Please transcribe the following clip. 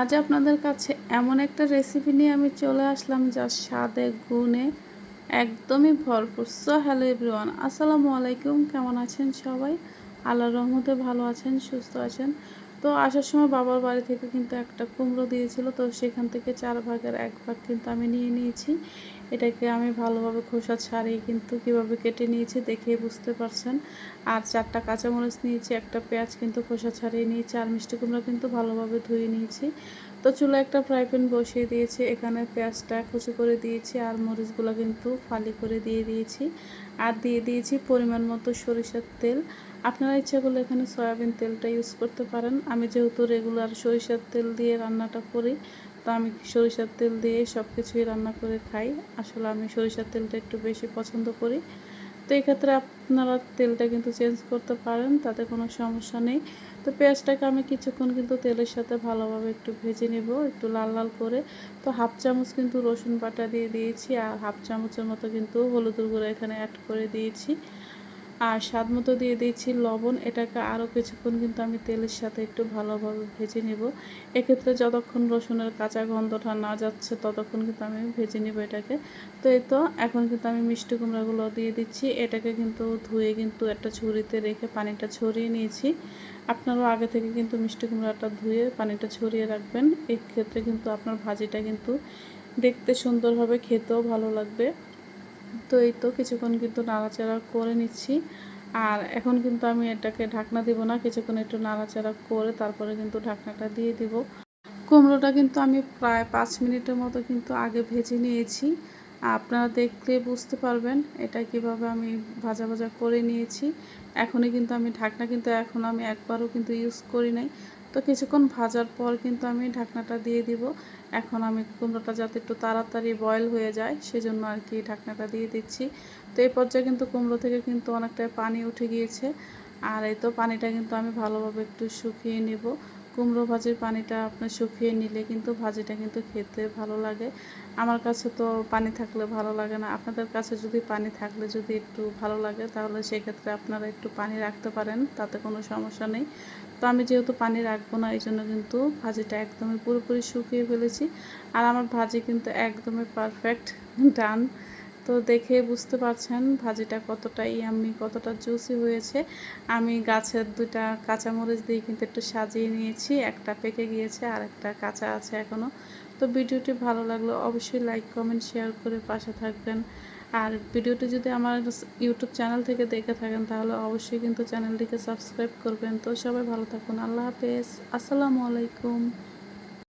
আজ আপনাদের কাছে এমন একটা রেসিপি নিয়ে আমি চলে আসলাম যা স্বাদে, গুণে একদমই ভরপুর। সো হ্যালো এভরিওয়ান আসসালামু আলাইকুম। কেমন আছেন সবাই? আল্লাহ রহমতে ভালো আছেন, সুস্থ আছেন। তো আসার সময় বাবার বাড়ি থেকে কিন্তু একটা কুমড়ো দিয়েছিল, তো সেখান থেকে চার ভাগের এক ভাগ কিন্তু আমি নিয়ে নিয়েছি। এটাকে আমি ভালোভাবে খোসা ছাড়িয়ে কিন্তু কীভাবে কেটে নিয়েছি দেখে বুঝতে পারছেন। আর চারটা কাঁচামরিচ নিয়েছি, একটা পেঁয়াজ কিন্তু খোসা ছাড়িয়ে নিয়েছি, আর মিষ্টি কুমড়ো কিন্তু ভালোভাবে ধুয়ে নিয়েছি। তো চুলা একটা ফ্রাই প্যান বসিয়ে দিয়েছি, এখানে পেঁয়াজটা কুচি করে দিয়েছি আর মরিচগুলো কিন্তু ফালি করে দিয়ে দিয়েছি। আর দিয়ে দিয়েছি পরিমাণ মতো সরিষার তেল। আপনারা ইচ্ছা করলে এখানে সয়াবিন তেলটা ইউজ করতে পারেন। আমি যেহেতু রেগুলার সরিষার তেল দিয়ে রান্নাটা করি, তো আমি সরিষার তেল দিয়ে সব কিছুই রান্না করে খাই। আসলে আমি সরিষার তেলটা একটু বেশি পছন্দ করি। তো এক্ষেত্রে আপনারা তেলটা কিন্তু চেঞ্জ করতে পারেন, তাতে কোনো সমস্যা নেই। তো পেঁয়াজটাকে আমি কিছুক্ষণ কিন্তু তেলের সাথে ভালোভাবে একটু ভেজে নেব, একটু লাল লাল করে। তো হাফ চামচ কিন্তু রসুন বাটা দিয়ে দিয়েছি, আর হাফ চামচের মতো কিন্তু হলুদ গুঁড়ো এখানে অ্যাড করে দিয়েছি। আর স্বাদ মতো দিয়ে দিয়েছি লবণ। এটাকে আরও কিছুক্ষণ কিন্তু আমি তেলের সাথে একটু ভালোভাবে ভেজে নেব। এক্ষেত্রে যতক্ষণ রসুনের কাঁচা গন্ধটা না যাচ্ছে, ততক্ষণ কিন্তু আমি ভেজে নেব এটাকে। তো এই তো, এখন কিন্তু আমি মিষ্টি কুমড়াগুলো দিয়ে দিচ্ছি। এটাকে কিন্তু ধুয়ে কিন্তু একটা ছুরিতে রেখে পানিটা ছড়িয়ে নিয়েছি। আপনারাও আগে থেকে কিন্তু মিষ্টি কুমড়াটা ধুয়ে পানিটা ছড়িয়ে রাখবেন। এক্ষেত্রে কিন্তু আপনার ভাজিটা কিন্তু দেখতে সুন্দর হবে, খেতেও ভালো লাগবে। তো এই তো কিছুক্ষণ কিন্তু নাড়াচাড়া করে নিচ্ছি। আর এখন কিন্তু আমি এটাকে ঢাকনা দিব না, কিছুক্ষণ একটু নাড়াচাড়া করে তারপরে কিন্তু ঢাকনাটা দিয়ে দিব। কুমড়োটা কিন্তু আমি প্রায় পাঁচ মিনিটের মতো কিন্তু আগে ভেজে নিয়েছি। আপনারা দেখলে বুঝতে পারবেন এটা কীভাবে আমি ভাজা ভাজা করে নিয়েছি। এখনই কিন্তু আমি ঢাকনা কিন্তু এখন আমি একবারও কিন্তু ইউজ করি নাই। তো কিছুক্ষণ ভাজার পর কিন্তু আমি ঢাকনাটা দিয়ে দিব। এখন আমি কুমড়োটা যাতে একটু তাড়াতাড়ি বয়েল হয়ে যায়, সেজন্য আর কি ঢাকনাটা দিয়ে দিচ্ছি। তো এই পর্যায়ে কিন্তু কুমড়ো থেকে কিন্তু অনেকটা পানি উঠে গিয়েছে। আর এই তো পানিটা কিন্তু আমি ভালোভাবে একটু শুকিয়ে নেব। কুমড়ো ভাজির পানিটা আপনার শুকিয়ে নিলে কিন্তু ভাজিটা কিন্তু খেতে ভালো লাগে। আমার কাছে তো পানি থাকলে ভালো লাগে না। আপনাদের কাছে যদি পানি থাকলে যদি একটু ভালো লাগে, তাহলে সেক্ষেত্রে আপনারা একটু পানি রাখতে পারেন, তাতে কোনো সমস্যা নেই। তো আমি যেহেতু পানি রাখব না, এই জন্য কিন্তু ভাজিটা একদমই পুরোপুরি শুকিয়ে ফেলেছি। আর আমার ভাজি কিন্তু একদমই পারফেক্ট ডান তো দেখে বুঝতে পারছেন ভাজিটা কতটা ইয়াম্মি, কতটা জুসি হয়েছে। আমি গাছের দুটা কাঁচামরিচ দিয়ে কিন্তু একটু সাজিয়ে নিয়েছি, একটা পেকে গিয়েছে আর একটা কাঁচা আছে এখনও তো ভিডিওটি ভালো লাগল অবশ্যই লাইক, কমেন্ট, শেয়ার করে পাশে থাকবেন। আর ভিডিওটি যদি আমার ইউটিউব চ্যানেল থেকে দেখে থাকেন, তাহলে অবশ্যই কিন্তু চ্যানেলটিকে সাবস্ক্রাইব করবেন। তো সবাই ভালো থাকুন, আল্লাহ হাফেজ, আসসালামু আলাইকুম।